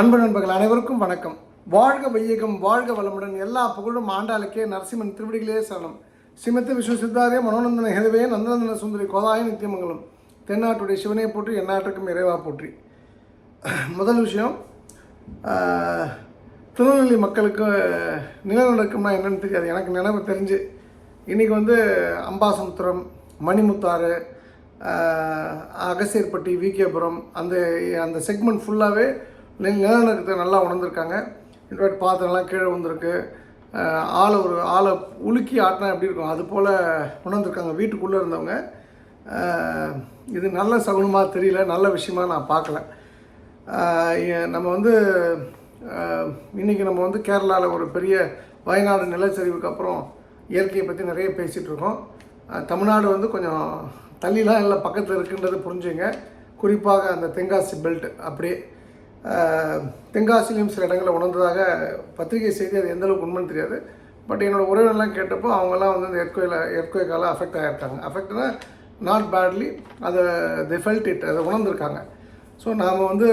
அன்பு நண்பர்கள் அனைவருக்கும் வணக்கம். வாழ்க வையகம் வாழ்க வளமுடன் எல்லா புகழும் ஆண்டாளுக்கே நரசிம்மன் திருவடிகளே சரணம். சிமத்து விஸ்வ சித்தாரிய மனோநந்தன ஹெதவே நந்தநந்தன சுந்தரி கோதாய நித்தியமங்கலம். தென்னாட்டுடைய சிவனை போற்றி எந்நாட்டுக்கும் இறைவா போற்றி. முதல் விஷயம் திருநெல்வேலி மக்களுக்கு நிலநடுக்கம்னா என்னன்னு தெரியாது. எனக்கு நினைவு தெரிஞ்சு இன்றைக்கி வந்து அம்பாசமுத்திரம் மணிமுத்தாறு அகசியர்பட்டி விகேபுரம் அந்த அந்த செக்மெண்ட் ஃபுல்லாகவே நிலநடுக்கத்தை நல்லா உணர்ந்திருக்காங்க. இன்ஃபேக்ட் பாத்திரம்லாம் கீழே வந்திருக்கு ஆளை ஒரு ஆளை உலுக்கி ஆட்டினா எப்படி இருக்கும்? அது போல் உணர்ந்திருக்காங்க வீட்டுக்குள்ளே இருந்தவங்க. இது நல்ல சகுனமாக தெரியல நல்ல விஷயமா நான் பார்க்கல. நம்ம வந்து இன்றைக்கி இன்னைக்கு நம்ம வந்து கேரளாவில் ஒரு பெரிய வயநாடு நிலச்சரிவுக்கு அப்புறம் இயற்கையை பற்றி நிறைய பேசிகிட்ருக்கோம் தமிழ்நாடு வந்து கொஞ்சம் தள்ளிலாம் இல்லை பக்கத்தில் இருக்குன்றது புரிஞ்சுங்க. குறிப்பாக அந்த தென்காசி பெல்ட் அப்படியே தென்காசிலையும் சில இடங்களில் உணர்ந்ததாக பத்திரிகை செய்தி அது எந்தளவுக்கு உண்மைன்னு தெரியாது. பட் என்னோடய உறவினர்லாம் கேட்டப்போ அவங்கெல்லாம் வந்து இந்த எர்கோயில் எர்த்குவேக்கால அஃபெக்ட் ஆகிருக்காங்க அஃபெக்ட்னா நாட் பேட்லி அதை தி ஃபெல்ட் இட் அதை உணர்ந்துருக்காங்க. ஸோ நாம் வந்து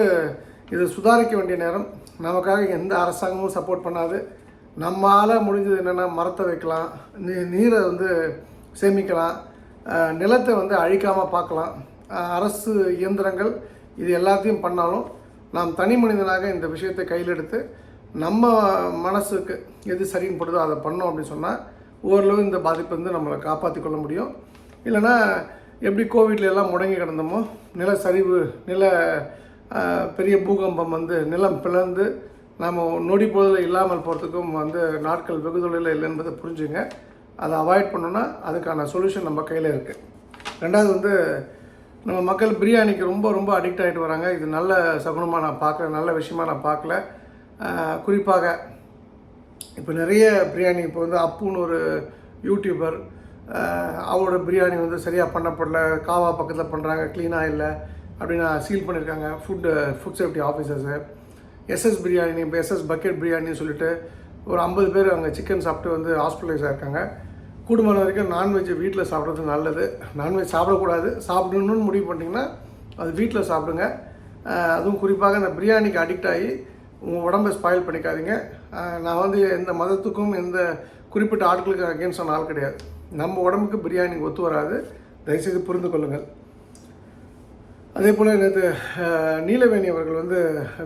இதை சுதாரிக்க வேண்டிய நேரம். நமக்காக எந்த அரசாங்கமும் சப்போர்ட் பண்ணாது. நம்மளால் முடிஞ்சது என்னென்னா மரத்தை வைக்கலாம். நீ நீரை வந்து சேமிக்கலாம். நிலத்தை வந்து அழிக்காமல் பார்க்கலாம். அரசு இயந்திரங்கள் இது எல்லாத்தையும் பண்ணாலும் நாம் தனி மனிதனாக இந்த விஷயத்தை கையில் எடுத்து நம்ம மனசுக்கு எது சரின்னு படுதோ அதை பண்ணோம் அப்படின்னு சொன்னால் ஓரளவு இந்த பாதிப்பு வந்து நம்மளை காப்பாற்றி கொள்ள முடியும். இல்லைன்னா எப்படி கோவிட்ல எல்லாம் முடங்கி கிடந்தோமோ நில சரிவு நில பெரிய பூகம்பம் வந்து நிலம் பிளந்து நாம் நொடி பொழுதில் இல்லாமல் போகிறதுக்கும் வந்து நாட்கள் வெகு தொழிலில் இல்லை என்பதை புரிஞ்சுங்க. அதை அவாய்ட் பண்ணோன்னா அதுக்கான சொல்யூஷன் நம்ம கையில் இருக்குது ரெண்டாவது வந்து நம்ம மக்கள் பிரியாணிக்கு ரொம்ப ரொம்ப அடிக்ட் ஆகிட்டு வராங்க. இது நல்ல சகுனமாக நான் பார்க்கல நல்ல விஷயமா நான் பார்க்கல குறிப்பாக இப்போ நிறைய பிரியாணி இப்போ வந்து அப்புன்னு ஒரு யூடியூபர் அவரோட பிரியாணி வந்து சரியாக பண்ணப்படல காவா பக்கத்தில் பண்ணுறாங்க க்ளீனாக இல்லை அப்படின்னு சீல் பண்ணியிருக்காங்க food food safety officers SS biryani இப்போ எஸ்எஸ் பக்கெட் பிரியாணின்னு சொல்லிட்டு ஒரு ஐம்பது பேர் அங்கே சிக்கன் சாப்பிட்டு வந்து ஹாஸ்பிட்டலைஸ் ஆயிருக்காங்க. கூடுமான வரைக்கும் நான்வெஜ் வீட்டில் சாப்பிட்றது நல்லது. நான்வெஜ் சாப்பிடக்கூடாது. சாப்பிடணும்னு முடிவு பண்ணிட்டீங்கன்னா அது வீட்டில் சாப்பிடுங்க. அதுவும் குறிப்பாக இந்த பிரியாணிக்கு அடிக்ட் ஆகி உங்கள் உடம்பை ஸ்பாயில் பண்ணிக்காதீங்க. நான் வந்து எந்த மதத்துக்கும் எந்த குறிப்பிட்ட ஆட்களுக்கு அகேன்ஸ்டான ஆள் கிடையாது. நம்ம உடம்புக்கு பிரியாணி ஒத்து வராது. தயவுசெய்து புரிந்து கொள்ளுங்கள். அதே போல் நேற்று நீலவேணி அவர்கள் வந்து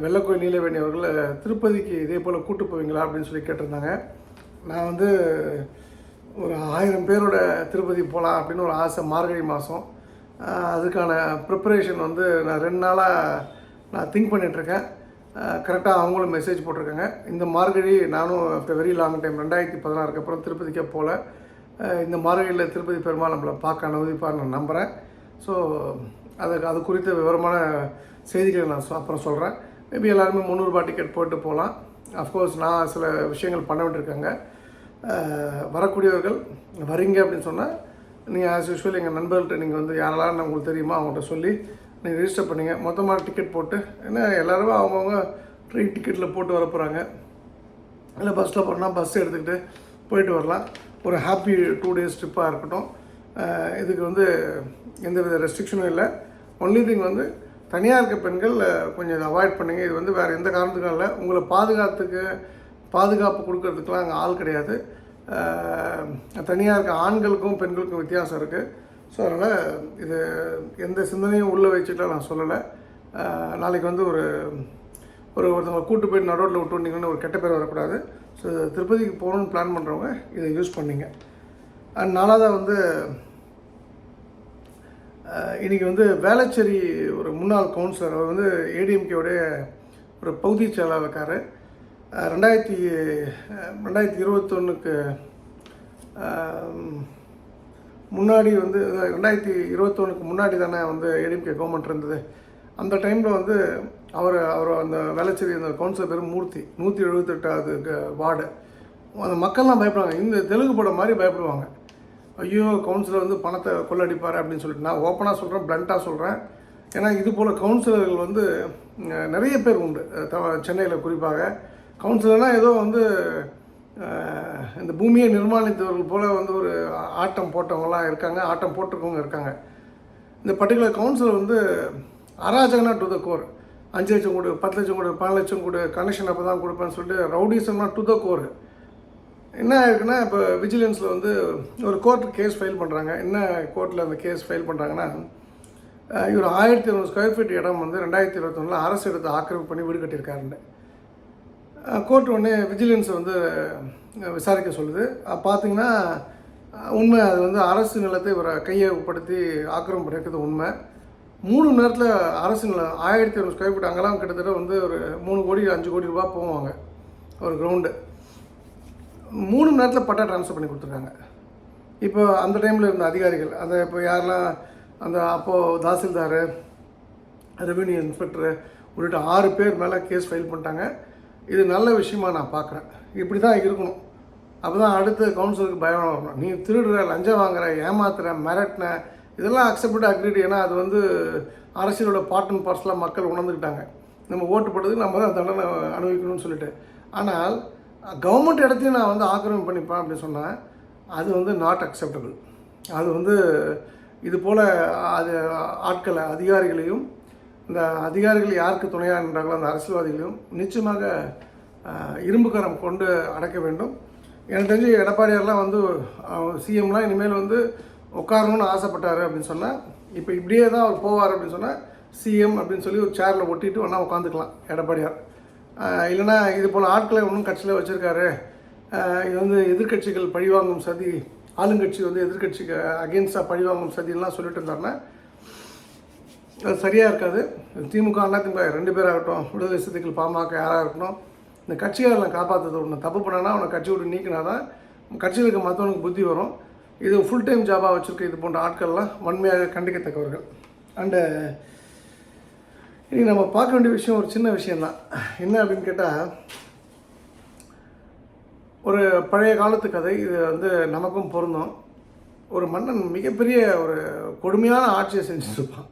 வெள்ளக்கோயில் நீலவேணி அவர்கள் திருப்பதிக்கு இதே போல் கூட்டு போவீங்களா அப்படின்னு சொல்லி கேட்டிருந்தாங்க. நான் வந்து ஒரு ஆயிரம் பேரோட திருப்பதி போகலாம் அப்படின்னு ஒரு ஆசை மார்கழி மாதம் அதுக்கான ப்ரிப்பரேஷன் வந்து நான் ரெண்டு நாளாக நான் திங்க் பண்ணிகிட்ருக்கேன் கரெக்டாக அவங்களும் மெசேஜ் போட்டிருக்காங்க. இந்த மார்கழி நானும் இப்போ வெரி லாங் டைம் ரெண்டாயிரத்தி பதினாறுக்கு அப்புறம் திருப்பதிக்கே போகல இந்த மார்கழியில் திருப்பதி பெருமாள் நம்மளை பார்க்க அனுமதிப்பார் நான் நம்புகிறேன் ஸோ அதுக்கு அது குறித்த விவரமான செய்திகளை நான் அப்புறம் சொல்கிறேன் மேபி எல்லாருமே முந்நூறுபா டிக்கெட் போட்டு போகலாம் அஃப்கோர்ஸ் நான் சில விஷயங்கள் பண்ண வேண்டியிருக்காங்க. வரக்கூடியவர்கள் வரீங்க அப்படின்னு சொன்னால் நீங்கள் ஆஸ் யூஸ்வல் எங்கள் நண்பர்கள்ட்ட நீங்கள் வந்து யாரெல்லாம் உங்களுக்கு தெரியுமோ அவங்கள்ட்ட சொல்லி நீங்கள் ரெஜிஸ்டர் பண்ணிங்க. மொத்தமாக டிக்கெட் போட்டு ஏன்னா எல்லோரும் அவங்கவுங்க ட்ரெயின் டிக்கெட்டில் போட்டு வர போகிறாங்க இல்லை பஸ்ஸில் போனால் பஸ் எடுத்துக்கிட்டு போயிட்டு வரலாம். ஒரு ஹாப்பி டூ டேஸ் ட்ரிப்பாக இருக்கட்டும். இதுக்கு வந்து எந்த வித ரெஸ்ட்ரிக்ஷனும் இல்லை. ஒன்லி திங் வந்து தனியாக இருக்க பெண்கள் கொஞ்சம் இதை அவாய்ட் பண்ணுங்கள் இது வந்து வேறு எந்த காரணத்துக்கும் இல்லை. உங்களை பாதுகாத்துக்கு பாதுகாப்பு கொடுக்கறதுக்கெலாம் அங்கே ஆள் கிடையாது. தனியாக இருக்க ஆண்களுக்கும் பெண்களுக்கும் வித்தியாசம் இருக்குது ஸோ அதனால் இது எந்த சிந்தனையும் உள்ளே வச்சுக்கலாம் நான் சொல்லலை. நாளைக்கு வந்து ஒரு ஒரு ஒருத்தவங்க கூட்டு போய் நடுவில் விட்டு வந்தீங்கன்னா ஒரு கெட்ட பேர் வரக்கூடாது. ஸோ திருப்பதிக்கு போகணும்னு பிளான் பண்ணுறவங்க இதை யூஸ் பண்ணிங்க. அண்ட் நாலாவதாக வந்து இன்றைக்கி வந்து வேளச்சேரி ஒரு முன்னாள் கவுன்சிலர் அவர் வந்து ஏடிஎம்கேவுடைய ஒரு பகுதி செயலாளர் இருக்கார். ரெண்டாயிரத்தி ரெண்டாயிரத்தி இருபத்தொன்னுக்கு முன்னாடி வந்து ரெண்டாயிரத்தி இருபத்தொன்னுக்கு முன்னாடி தானே வந்து ஏடிஎம்கே கவர்மெண்ட் இருந்தது. அந்த டைமில் வந்து அவர் அவர் அந்த வேலைச்சேரி அந்த கவுன்சிலர் பேர் மூர்த்தி. நூற்றி எழுபத்தெட்டாவது வார்டு. அந்த மக்கள்லாம் பயப்படுவாங்க. இந்த தெலுங்கு படம் மாதிரி பயப்படுவாங்க. ஐயோ கவுன்சிலர் வந்து பணத்தை கொள்ளடிப்பார் அப்படின்னு சொல்லிட்டு. நான் ஓப்பனாக சொல்கிறேன் பிளண்ட்டாக சொல்கிறேன் ஏன்னா இது போல் கவுன்சிலர்கள் வந்து நிறைய பேர் உண்டு. சென்னையில் குறிப்பாக. கவுன்சிலர்னால் ஏதோ வந்து இந்த பூமியை நிர்மாணித்தவர்கள் போல் வந்து ஒரு ஆட்டம் போட்டவங்களாம் இருக்காங்க ஆட்டம் போட்டிருக்கவங்க இருக்காங்க. இந்த பர்டிகுலர் கவுன்சிலர் வந்து அராஜகனா டு த கோர் அஞ்சு லட்சம் கொடு பத்து லட்சம் கொடு பதினஞ்சு லட்சம் கொடு கனெக்ஷன் அப்போ தான் கொடுப்பேன்னு சொல்லிட்டு ரவுடிசம்னா டு த கோர் என்ன ஆயிருக்குன்னா இப்போ விஜிலன்ஸில் வந்து ஒரு கோர்ட் கேஸ் ஃபைல் பண்ணுறாங்க என்ன கோர்ட்டில் அந்த கேஸ் ஃபைல் பண்ணுறாங்கன்னா இவர் ஆயிரத்தி இரநூறு ஸ்கொயர் ஃபீட் இடம் வந்து ரெண்டாயிரத்தி இருபத்தொன்னில் அரசு எடுத்து ஆக்கிரமிப்பு பண்ணி வீடு கட்டியிருக்காருன்னு. கோர்ட் உடனே விஜிலன்ஸை வந்து விசாரிக்க சொல்லுது. பார்த்தீங்கன்னா உண்மை அது வந்து அரசு நிலத்தை இவரை கையகப்படுத்தி ஆக்கிரமம் பண்ணியிருக்கிறது உண்மை. மூணு நேரத்தில் அரசு நிலம் ஆயிரத்தி இரநூறு ஸ்கொயர் ஃபீட் அங்கெல்லாம் கிட்டத்தட்ட வந்து ஒரு மூணு கோடி அஞ்சு கோடி ரூபா போவாங்க. ஒரு கிரவுண்டு மூணு நேரத்தில் பட்டா ட்ரான்ஸ்ஃபர் பண்ணி கொடுத்துருக்காங்க. இப்போ அந்த டைமில் இருந்த அதிகாரிகள் அந்த இப்போ யாரெல்லாம் அந்த அப்போது தாசில்தார் ரெவென்யூ இன்ஸ்பெக்டரு உள்ளிட்ட ஆறு பேர் மேலே கேஸ் ஃபைல் பண்ணிட்டாங்க. இது நல்ல விஷயமா நான் பார்க்குறேன். இப்படி தான் இருக்கணும். அப்போ தான் அடுத்த கவுன்சிலுக்கு பயம் வரணும். நீ திருடுற லஞ்சம் வாங்குற ஏமாத்துற மிரட்டின இதெல்லாம் அக்செப்டட் அக்ரிட் ஏன்னா அது வந்து அரசியலோட பார்ட் அண்ட் பார்சலாக மக்கள் உணர்ந்துக்கிட்டாங்க. நம்ம ஓட்டு போட்டதுக்கு நம்ம தான் தண்டனை அனுபவிக்கணும்னு சொல்லிட்டு. ஆனால் கவர்மெண்ட் இடத்தையும் நான் வந்து ஆக்கிரமிப்பு பண்ணிப்பேன் அப்படின்னு சொன்னேன் அது வந்து நாட் அக்செப்டபிள் அது வந்து இது போல் அது ஆட்களை அதிகாரிகளையும் இந்த அதிகாரிகள் யாருக்கு துணையாக நின்றாங்களோ அந்த அரசியல்வாதிகளையும் நிச்சயமாக இரும்புக்கரம் கொண்டு அடைக்க வேண்டும். எனக்கு தெரிஞ்சு எடப்பாடியார்லாம் வந்து சிஎம்லாம் இனிமேல் வந்து உட்காரணும்னு ஆசைப்பட்டார் அப்படின்னு சொன்னால் இப்போ இப்படியே தான் அவர் போவார் அப்படின்னு சொன்னால் சிஎம் அப்படின்னு சொல்லி ஒரு சேரில் ஒட்டிட்டு வேணால் உட்காந்துக்கலாம் எடப்பாடியார். இல்லைனா இல்லைன்னா இது போல் ஆட்களை ஒன்றும் கட்சியில் வச்சுருக்காரு. இது வந்து எதிர்க்கட்சிகள் பழிவாங்கும் சதி ஆளுங்கட்சி வந்து எதிர்க்கட்சிக்கு அகெயின்ஸ்டாக பழிவாங்கும் சதியெல்லாம் சொல்லிட்டு இருந்தாருன்னா அது சரியாக இருக்காது. திமுக அதிமுக ரெண்டு பேராகட்டும் விடுதலை சிறுத்தைகள் பாமக யாராக இருக்கட்டும் இந்த கட்சிகளை காப்பாற்றுறது ஒன்று தப்பு பண்ணனா அவனை கட்சி விட்டு நீக்கினா தான் கட்சியில் இருக்க மற்றவனுக்கு புத்தி வரும். இது ஃபுல் டைம் ஜாபாக வச்சுருக்க இது போன்ற ஆட்கள்லாம் வன்மையாக கண்டிக்கத்தக்கவர்கள். அண்டு இன்றைக்கி நம்ம பார்க்க வேண்டிய விஷயம் ஒரு சின்ன விஷயந்தான் என்ன அப்படின்னு கேட்டால் ஒரு பழைய காலத்து கதை. இது வந்து நமக்கும் பொருந்தும். ஒரு மன்னன் மிகப்பெரிய ஒரு கொடுமையான ஆட்சியை செஞ்சுருப்பான்.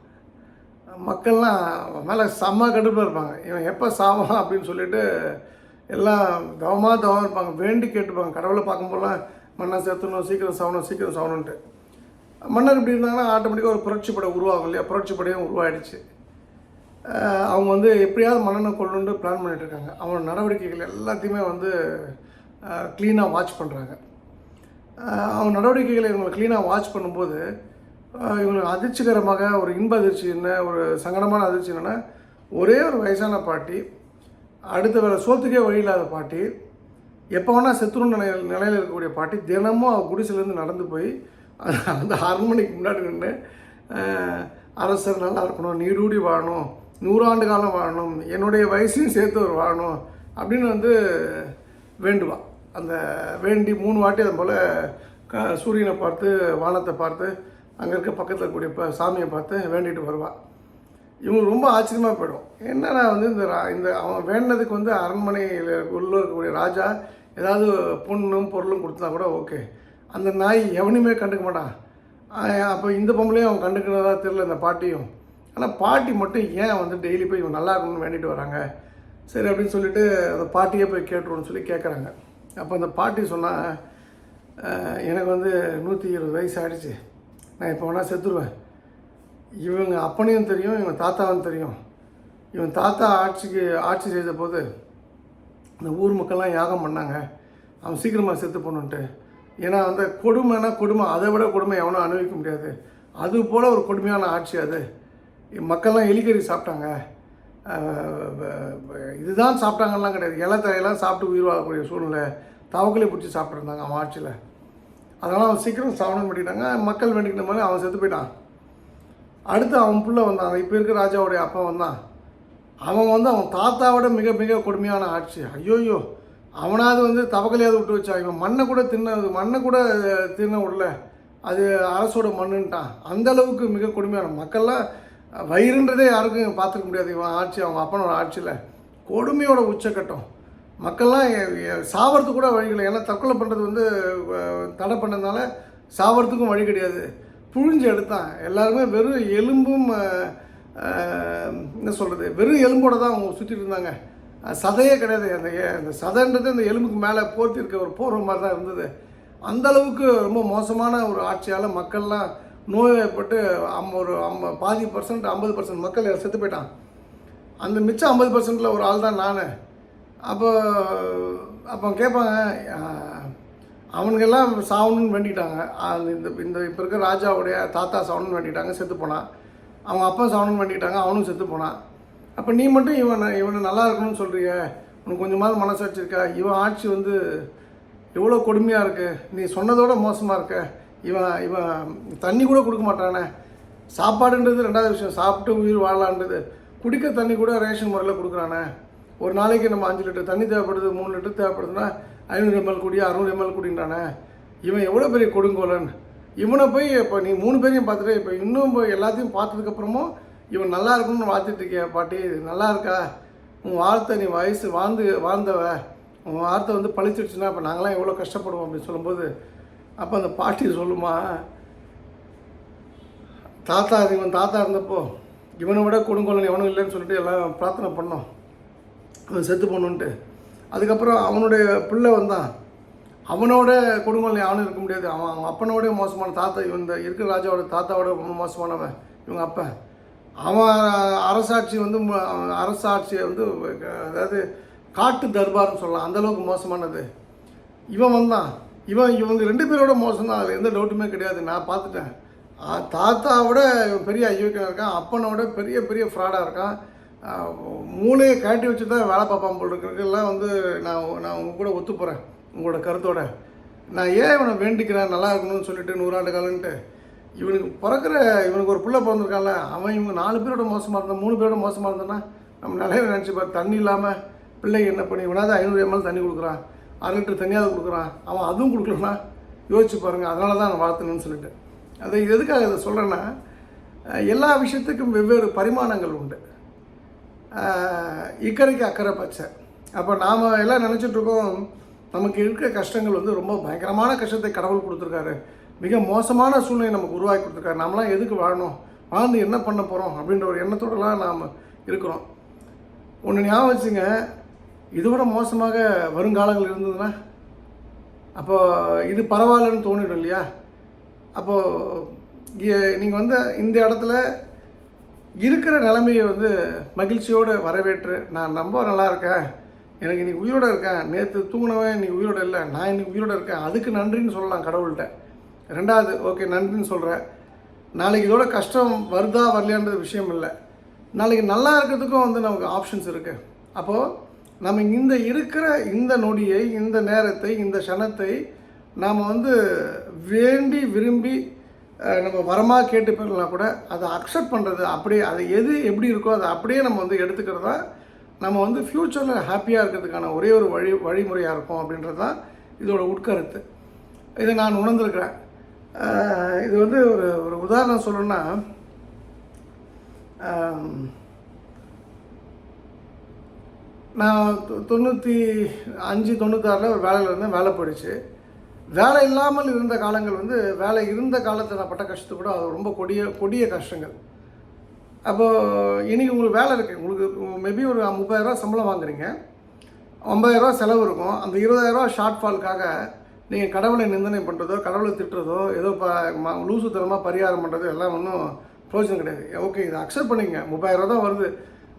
மக்கள்லாம் மேலே செம்ம கடுப்பில் இருப்பாங்க. இவன் எப்போ சாவான் அப்படின்னு சொல்லிட்டு எல்லாம் தவமாக தவமாக இருப்பாங்க. வேண்டி கேட்டுப்பாங்க. கடவுளை பார்க்கும்போதெல்லாம் மன்னா சேர்த்தணும் சீக்கிரம் சாவணும் சீக்கிரம் சவணுன்ட்டு மன்னர் இப்படி இருந்தாங்கன்னா ஆட்டோமேட்டிக்காக ஒரு புரட்சி படை உருவாகும் இல்லையா? புரட்சி படையும் உருவாயிடுச்சு. அவங்க வந்து எப்படியாவது மன்னனை கொள்ளுன்ட்டு பிளான் பண்ணிட்டு இருக்காங்க. அவனோட நடவடிக்கைகள் எல்லாத்தையுமே வந்து க்ளீனாக வாட்ச் பண்ணுறாங்க அவங்க நடவடிக்கைகளை இவங்களை க்ளீனாக வாட்ச் பண்ணும்போது இவங்களுக்கு அதிர்ச்சிகரமாக ஒரு இன்ப அதிர்ச்சி என்ன ஒரு சங்கடமான அதிர்ச்சி என்னென்னா ஒரே ஒரு வயசான பாட்டி அடுத்த வேலை சோத்துக்கே வழி இல்லாத பாட்டி எப்போ வேணால் செத்துரும் நிலையில் நிலையில் இருக்கக்கூடிய பாட்டி தினமும் அவ குடிசிலேருந்து நடந்து போய் அந்த- அந்த முன்னாடி நின்று அரசர் நல்லா இருக்கணும் நீரூடி வாழணும் நூறாண்டு காலம் வாழணும் என்னுடைய வயசையும் சேர்த்து அவர் வாழணும் அப்படின்னு வந்து வேண்டுவான் அந்த வேண்டி மூணு வாட்டி அது போல் க சூரியனை பார்த்து வானத்தை பார்த்து அங்கே இருக்க பக்கத்தில் கூடிய இப்போ சாமியை பார்த்து வேண்டிட்டு வருவாள் இவங்க ரொம்ப ஆச்சரியமாக போயிடும். என்னன்னா வந்து இந்த ரா இந்த அவன் வேண்டதுக்கு வந்து அரண்மனையில் உள்ளே இருக்கக்கூடிய ராஜா ஏதாவது பொண்ணும் பொருளும் கொடுத்தா கூட ஓகே. அந்த நாய் எவனையுமே கண்டுக்க மாட்டான் அப்போ இந்த பொம்பளையும் அவன் கண்டுக்கிறதா தெரில இந்த பாட்டியும். ஆனால் பாட்டி மட்டும் ஏன் வந்து டெய்லி போய் இவன் நல்லா இருக்கணும்னு வேண்டிட்டு வராங்க? சரி அப்படின்னு சொல்லிட்டு அந்த பாட்டியே போய் கேட்டுருவோன்னு சொல்லி கேட்குறாங்க அப்போ அந்த பாட்டி சொன்னால் எனக்கு வந்து நூற்றி இருபது வயசு ஆகிடுச்சு நான் இப்போ வேணால் செத்துருவேன். இவங்க அப்பனையும் தெரியும் இவங்க தாத்தாவும் தெரியும். இவன் தாத்தா ஆட்சிக்கு ஆட்சி செய்த போது இந்த ஊர் மக்கள்லாம் யாகம் பண்ணாங்க. அவன் சீக்கிரமாக செத்து போகணுன்ட்டு ஏன்னா அந்த கொடுமைனா கொடுமை அதை விட கொடுமை எவனும் அனுபவிக்க முடியாது. அது போல் ஒரு கொடுமையான ஆட்சி அது. மக்கள்லாம் எலிக்கறி சாப்பிட்டாங்க. இதுதான் சாப்பிட்டாங்கலாம் கிடையாது. இலத்தரையெல்லாம் சாப்பிட்டு உயிர் வாழக்கூடிய சூழ்நிலை தவக்கலை பிடிச்சி சாப்பிட்ருந்தாங்க அவன் ஆட்சியில். அதனால் அவன் சீக்கிரம் சாப்பிடணும் பண்ணிட்டாங்க மக்கள் வேண்டிக்கிட்ட மாதிரி அவன் செத்து போயிட்டான். அடுத்து அவன் பிள்ளை வந்தான். இப்போ இருக்க ராஜாவுடைய அப்பா வந்தான். அவன் வந்து அவன் தாத்தாவோட மிக மிக கொடுமையான ஆட்சி. ஐயோயோ. அவனாவது வந்து தவக்கலையாவது விட்டு வச்சா. இவன் மண்ணை கூட தின்ன மண்ணை கூட தின்ன விடல. அது அரசோட மண்ணுன்ட்டான். அந்த அளவுக்கு மிக கொடுமையான மக்கள்லாம் வயிறுன்றதே யாருக்கும் பார்த்துக்க முடியாது. இவன் ஆட்சி அவங்க அப்பனோட ஆட்சியில். கொடுமையோட உச்சக்கட்டம். மக்கள்லாம் சாவறதுக்கு கூட வழி இல்லை ஏன்னா தற்கொலை பண்ணுறது வந்து தடை பண்ணதுனால சாவறதுக்கும் வழி கிடையாது. புழிஞ்சு எடுத்தான். எல்லாருமே வெறும் எலும்பும் என்ன சொல்கிறது வெறும் எலும்போட தான் அவங்க சுற்றிட்டு இருந்தாங்க. சதையே கிடையாது. அந்த அந்த சதைன்றது அந்த எலும்புக்கு மேலே போர்த்தி இருக்க ஒரு போகிற மாதிரி தான் இருந்தது. அந்தளவுக்கு ரொம்ப மோசமான ஒரு ஆட்சியால் மக்கள்லாம் நோய்வாய்ப்பட்டு அம் ஒரு அம் பாதி பர்சன்ட் ஐம்பது பர்சன்ட் மக்கள் செத்து போயிட்டான் அந்த மிச்சம் ஐம்பது பர்சன்டில் ஒரு ஆள் தான் நான். அப்போ அப்போ கேட்பாங்க அவனுங்கெல்லாம் சாவணும்னு வேண்டிட்டாங்க இந்த இந்த இப்போ இருக்க ராஜாவுடைய தாத்தா சாவணும்னு வேண்டிட்டாங்க செத்து போனான். அவங்க அப்பா சாவணும்னு வேண்டிட்டாங்க அவனும் செத்து போனான். அப்போ நீ மட்டும் இவனை இவனை நல்லா இருக்கணும்னு சொல்கிறிய உனக்கு கொஞ்சமாவது மனசாட்சி இருக்கா இவன் ஆட்சி வந்து எவ்வளோ கொடுமையாக இருக்கு. நீ சொன்னதோட மோசமாக இருக்க. இவன் இவன் தண்ணி கூட கொடுக்க மாட்டானே. சாப்பாடுன்றது ரெண்டாவது விஷயம். சாப்பிட்டு உயிர் வாழலான்றது. குடிக்க தண்ணி கூட ரேஷன் முறையில் கொடுக்குறானே. ஒரு நாளைக்கு நம்ம அஞ்சு லிட்டர் தண்ணி தேவைப்படுது மூணு லிட்டர் தேவைப்படுதுன்னா ஐநூறு எம்எல் குடி அறுநூறு எம்எல் குடின்றானே. இவன் எவ்வளோ பெரிய கொடுங்கோலன்? இவனை போய் இப்போ நீ மூணு பேரையும் பார்த்துட்டு இப்போ இன்னும் போய் எல்லாத்தையும் பார்த்ததுக்கப்புறமும் இவன் நல்லா இருக்கணும்னு வாழ்த்துட்டு இருக்கிய? பாட்டி நல்லா இருக்கா? உன் வார்த்தை நீ வயசு வாழ்ந்து வாழ்ந்தவ. உன் வார்த்தை வந்து பழிச்சிடுச்சுன்னா அப்போ நாங்களாம் எவ்வளோ கஷ்டப்படுவோம் அப்படின்னு சொல்லும்போது அப்போ அந்த பாட்டி சொல்லுமா தாத்தா இவன் தாத்தா இருந்தப்போ இவனை விட கொடுங்கோலன் எவனும் இல்லைன்னு சொல்லிட்டு எல்லாம் பிரார்த்தனை பண்ணோம். அவன் செத்து போகணுன்ட்டு. அதுக்கப்புறம் அவனுடைய பிள்ளை வந்தான். அவனோட கொடுங்கோலன் யாரும் இருக்க முடியாது. அவன் அவன் அப்பனோட மோசமான தாத்தா இவன் இந்த இருக்கிற ராஜாவோட தாத்தாவோட ரொம்ப மோசமானவன் இவங்க அப்பன் அவன் அரசாட்சி வந்து அவன் அரசாட்சியை வந்து அதாவது காட்டு தர்பார்னு சொல்லலாம். அந்த அளவுக்கு மோசமானது. இவன் வந்தான். இவன் இவங்க ரெண்டு பேரோட மோசம் தான் அதில் எந்த டவுட்டுமே கிடையாது. நான் பார்த்துட்டேன். தாத்தாவோட பெரிய ஐயோக்கியம் இருக்கான். அப்பனோட பெரிய பெரிய ஃப்ராடாக இருக்கான். மூளையை காட்டி வச்சு தான் வேலை பார்ப்பான் போல் இருக்கிறதுக்கெல்லாம் வந்து நான் நான் உங்கள் கூட ஒத்து போகிறேன் உங்களோட கருத்தோட. நான் ஏன் இவனை வேண்டிக்கிறேன்? நல்லா இருக்கணும்னு சொல்லிட்டு நூறாண்டு காலன்ட்டு இவனுக்கு பிறக்கிற இவனுக்கு ஒரு பிள்ளை பிறந்திருக்கான்ல அவன் இவங்க நாலு பேரோட மோசமாக இருந்தான் மூணு பேரோட மோசமாக இருந்தானா நம்ம நிறைய நினச்சி தண்ணி இல்லாமல் பிள்ளைங்க என்ன பண்ணி இவனாவது ஐநூறு எம்எல் தண்ணி கொடுக்குறான். அரை லிட்டர் தண்ணியாவது கொடுக்குறான். அவன் அதுவும் கொடுக்கலன்னா யோசிச்சு பாருங்கள் அதனால தான் நான் வளர்த்தணும்னு சொல்லிட்டு. அதை எதுக்காக இதை சொல்கிறேன்னா எல்லா விஷயத்துக்கும் வெவ்வேறு பரிமாணங்கள் உண்டு. இக்கரைக்கு அக்கறை பச்சை. அப்போ நாம் எல்லாம் நினச்சிட்ருக்கோம் நமக்கு இருக்கிற கஷ்டங்கள் வந்து ரொம்ப பயங்கரமான கஷ்டத்தை கடவுள் கொடுத்துருக்காரு. மிக மோசமான சூழ்நிலை நமக்கு உருவாக்கி கொடுத்துருக்காரு. நாமலாம் எதுக்கு வாழணும்? வாழ்ந்து என்ன பண்ண போகிறோம் அப்படின்ற ஒரு எண்ணத்தோடலாம் நாம் இருக்கிறோம். ஒன்று ஞாபகம் வச்சுங்க இதோட மோசமாக வருங்காலங்கள் இருந்ததுன்னா அப்போ இது பரவாயில்லன்னு தோணிடும் இல்லையா? அப்போது நீங்கள் வந்து இந்த இடத்துல இருக்கிற நிலைமையை வந்து மகிழ்ச்சியோடு வரவேற்று நான் ரொம்ப நல்லா இருக்கேன். எனக்கு இன்னைக்கு உயிரோட இருக்கேன். நேற்று தூங்கினவன் இன்னைக்கு உயிரோட இல்லை. நான் இன்னைக்கு உயிரோட இருக்கேன். அதுக்கு நன்றின்னு சொல்லலாம் கடவுள்கிட்ட. ரெண்டாவது ஓகே நன்றின்னு சொல்கிறேன் நாளைக்கு இதோட கஷ்டம் வருதா வரலையான்றது விஷயம் இல்லை. நாளைக்கு நல்லா இருக்கிறதுக்கும் வந்து நமக்கு ஆப்ஷன்ஸ் இருக்குது அப்போது நம்ம இந்த இருக்கிற இந்த நொடியை இந்த நேரத்தை இந்த க்ஷணத்தை நாம் வந்து வேண்டி விரும்பி நம்ம வரமாக கேட்டு பெறலாம் கூட அதை அக்செப்ட் பண்ணுறது அப்படியே அது எது எப்படி இருக்கோ அதை அப்படியே நம்ம வந்து எடுத்துக்கிறது தான் நம்ம வந்து ஃப்யூச்சரில் ஹாப்பியாக இருக்கிறதுக்கான ஒரே ஒரு வழி வழிமுறையாக இருக்கும் அப்படின்றது தான் இதோட உட்கருத்து. இதை நான் உணர்ந்திருக்கிறேன். இது வந்து ஒரு ஒரு உதாரணம் சொல்லணும்னா நான் தொண்ணூற்றி அஞ்சு தொண்ணூத்தாறில் ஒரு வேலையில் இருந்தேன் வேலை போயிடுச்சு. வேலை இல்லாமல் இருந்த காலங்கள் வந்து வேலை இருந்த காலத்தில் நான் பட்ட கஷ்டத்தை கூட அது ரொம்ப கொடிய கொடிய கஷ்டங்கள். அப்போது இன்றைக்கி உங்களுக்கு வேலை இருக்குது உங்களுக்கு மேபி ஒரு முப்பதாயிரரூவா சம்பளம் வாங்குறீங்க. ஐம்பதாயிரரூவா செலவு இருக்கும். அந்த இருபதாயிரரூவா ஷார்ட் ஃபால்க்காக நீங்கள் கடவுளை நிந்தனை பண்ணுறதோ கடவுளை திட்டுறதோ ஏதோ ப லூசுத்தனமாக பரிகாரம் பண்ணுறதோ எல்லாம் ஒன்றும் பிரயோஜனம் கிடையாது. ஓகே இதை அக்செப்ட் பண்ணிங்க முப்பதாயிரரூவா தான் வருது.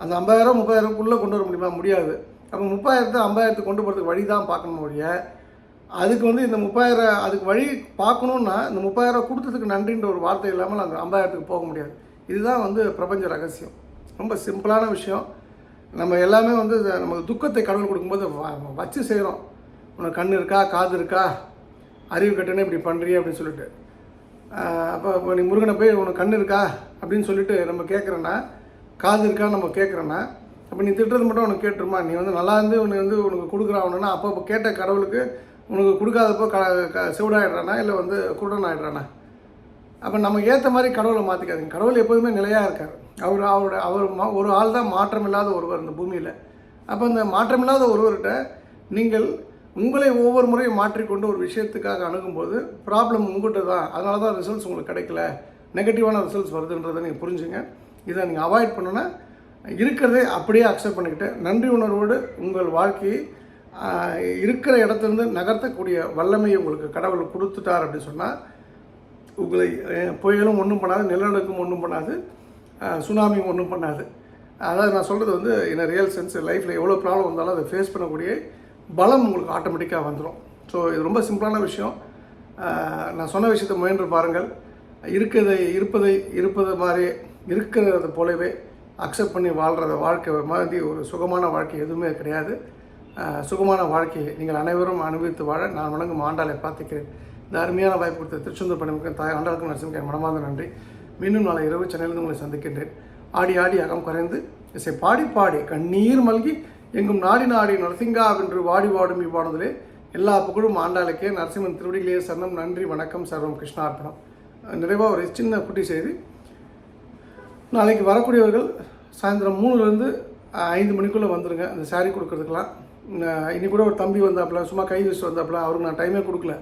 அந்த ஐம்பதாயிரம் முப்பதாயிரக்குள்ளே கொண்டு வர முடியுமா? முடியாது. அப்போ முப்பதாயிரத்து ஐம்பதாயிரத்துக்கு கொண்டு போகிறதுக்கு வழி தான் பார்க்கணும் ஒழிய அதுக்கு வந்து இந்த முப்பாயிரம் அதுக்கு வழி பார்க்கணுன்னா இந்த முப்பாயிரம் கொடுத்ததுக்கு நன்றின்ற ஒரு வார்த்தை இல்லாமல் அந்த ஐம்பதாயிரத்துக்கு போக முடியாது. இதுதான் வந்து பிரபஞ்ச ரகசியம். ரொம்ப சிம்பிளான விஷயம். நம்ம எல்லாமே வந்து நம்ம நமக்கு துக்கத்தை கடவுள் கொடுக்கும்போது வ- வச்சு செய்கிறோம் உனக்கு கண் இருக்கா காது இருக்கா? அறிவு கட்டணே இப்படி பண்ணுறியே அப்படின்னு சொல்லிட்டு. அப்போ இப்போ நீ முருகனை போய் உனக்கு கண் இருக்கா? அப்படின்னு சொல்லிட்டு நம்ம கேட்குறேன்னா காது இருக்கான்னு நம்ம கேட்குறேன்னா அப்போ நீ திட்டுறது மட்டும் உனக்கு கேட்டுருமா? நீ வந்து நல்லா இருந்து உனக்கு வந்து உனக்கு கொடுக்குறாவுன்னா அப்போ அப்போ கேட்ட கடவுளுக்கு உனக்கு கொடுக்காதப்போ க க செவிடாயிடுறானா இல்லை வந்து குருடன் ஆயிடுறானா அப்போ நமக்கு ஏற்ற மாதிரி கடவுளை மாற்றிக்காதுங்க கடவுள் எப்போதுமே நிலையாக இருக்கார். அவர் அவரோட அவர் மா- ஒரு ஆள் தான் மாற்றம் இல்லாத ஒருவர் இந்த பூமியில். அப்போ இந்த மாற்றமில்லாத ஒருவர்கிட்ட நீங்கள் உங்களை ஒவ்வொரு முறையும் மாற்றிக்கொண்டு ஒரு விஷயத்துக்காக அணுகும்போது ப்ராப்ளம் உங்கள்கிட்ட தான். அதனால தான் ரிசல்ட்ஸ் உங்களுக்கு கிடைக்கல. நெகட்டிவான ரிசல்ட்ஸ் வருதுன்றதை நீங்கள் புரிஞ்சுங்க. இதை நீங்கள் அவாய்ட் பண்ணுன்னா இருக்கிறதே அப்படியே அக்செப்ட் பண்ணிக்கிட்டு நன்றி உணர்வோடு உங்கள் வாழ்க்கையை இருக்கிற இடத்துலேருந்து நகர்த்தக்கூடிய வல்லமையை உங்களுக்கு கடவுள் கொடுத்துட்டார் அப்படின்னு சொன்னால் உங்களை புயலும் ஒன்றும் பண்ணாது நிலநடுக்கம் ஒன்றும் பண்ணாது சுனாமியும் ஒன்றும் பண்ணாது. அதாவது நான் சொல்கிறது வந்து என்ன ரியல் சென்ஸ் லைஃப்பில் எவ்வளோ ப்ராப்ளம் வந்தாலும் அதை ஃபேஸ் பண்ணக்கூடிய பலம் உங்களுக்கு ஆட்டோமேட்டிக்காக வந்துடும் ஸோ இது ரொம்ப சிம்பிளான விஷயம். நான் சொன்ன விஷயத்தை முயன்று பாருங்கள். இருக்கிறதை இருப்பதை இருப்பது மாதிரி இருக்கிறத போலவே அக்செப்ட் பண்ணி வாழ்கிறத வாழ்க்கை மாதிரி ஒரு சுகமான வாழ்க்கை எதுவுமே கிடையாது. சுகமான வாழ்க்கையை நீங்கள் அனைவரும் அனுபவித்து வாழ நான் வணங்கும் ஆண்டாளை பார்த்துக்கிறேன் இந்த அருமையான வாய்ப்பு கொடுத்த திருச்செந்தூர் பணிமுக தாய் ஆண்டாளுக்கும் நரசிம்மன் மனமார்ந்த நன்றி. மீண்டும் நாளை இரவு சென்னையிலிருந்து உங்களை சந்திக்கின்றேன். ஆடி ஆடி அகம் குறைந்து இசை பாடி பாடி கண்ணீர் மல்கி எங்கும் நாடி நாடி நரசிங்கா வென்று வாடி வாடும் இவ்வாடுதலே எல்லா புகழும் ஆண்டாளுக்கே. நரசிம்மன் திருவடிகளே சரணம் நன்றி வணக்கம் சர்வம் கிருஷ்ணார்ப்பணம் நிறைவாக ஒரு சின்ன குட்டி செய்தி. நாளைக்கு வரக்கூடியவர்கள் சாயந்தரம் மூணுலேருந்து ஐந்து மணிக்குள்ளே வந்துடுங்க அந்த saree கொடுக்கறதுக்கெலாம் இன்னி கூட ஒரு தம்பி வந்தாப்புல சும்மா கை வச்சுட்டு வந்தாப்புல அவருக்கு நான் டைமே கொடுக்கல.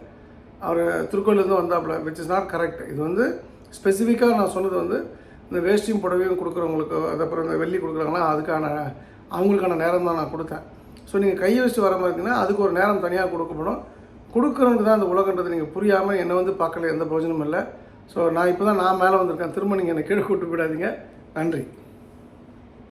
அவர் திருக்கோயிலேருந்து வந்தாப்புல விச் இஸ் நாட் கரெக்ட் இது வந்து ஸ்பெசிஃபிக்காக நான் சொன்னது வந்து இந்த வேஷ்டியும் புடவையும் கொடுக்குறவங்களுக்கு அதுக்கப்புறம் இந்த வெள்ளி கொடுக்குறாங்களா அதுக்கான அவங்களுக்கான நேரம் தான் நான் கொடுத்தேன். ஸோ நீங்கள் கையை வச்சுட்டு வர மாதிரி இருக்குன்னா அதுக்கு ஒரு நேரம் தனியாக கொடுக்கப்படும். கொடுக்குறவங்க தான் அந்த உலகன்றது நீங்கள் புரியாமல் என்னை வந்து பார்க்கல எந்த பிரயோஜனமும் இல்லை. ஸோ நான் இப்போ தான் நான் மேலே வந்திருக்கேன். திரும்ப நீங்கள் என்னை கீழே கூட்டு விடாதீங்க நன்றி.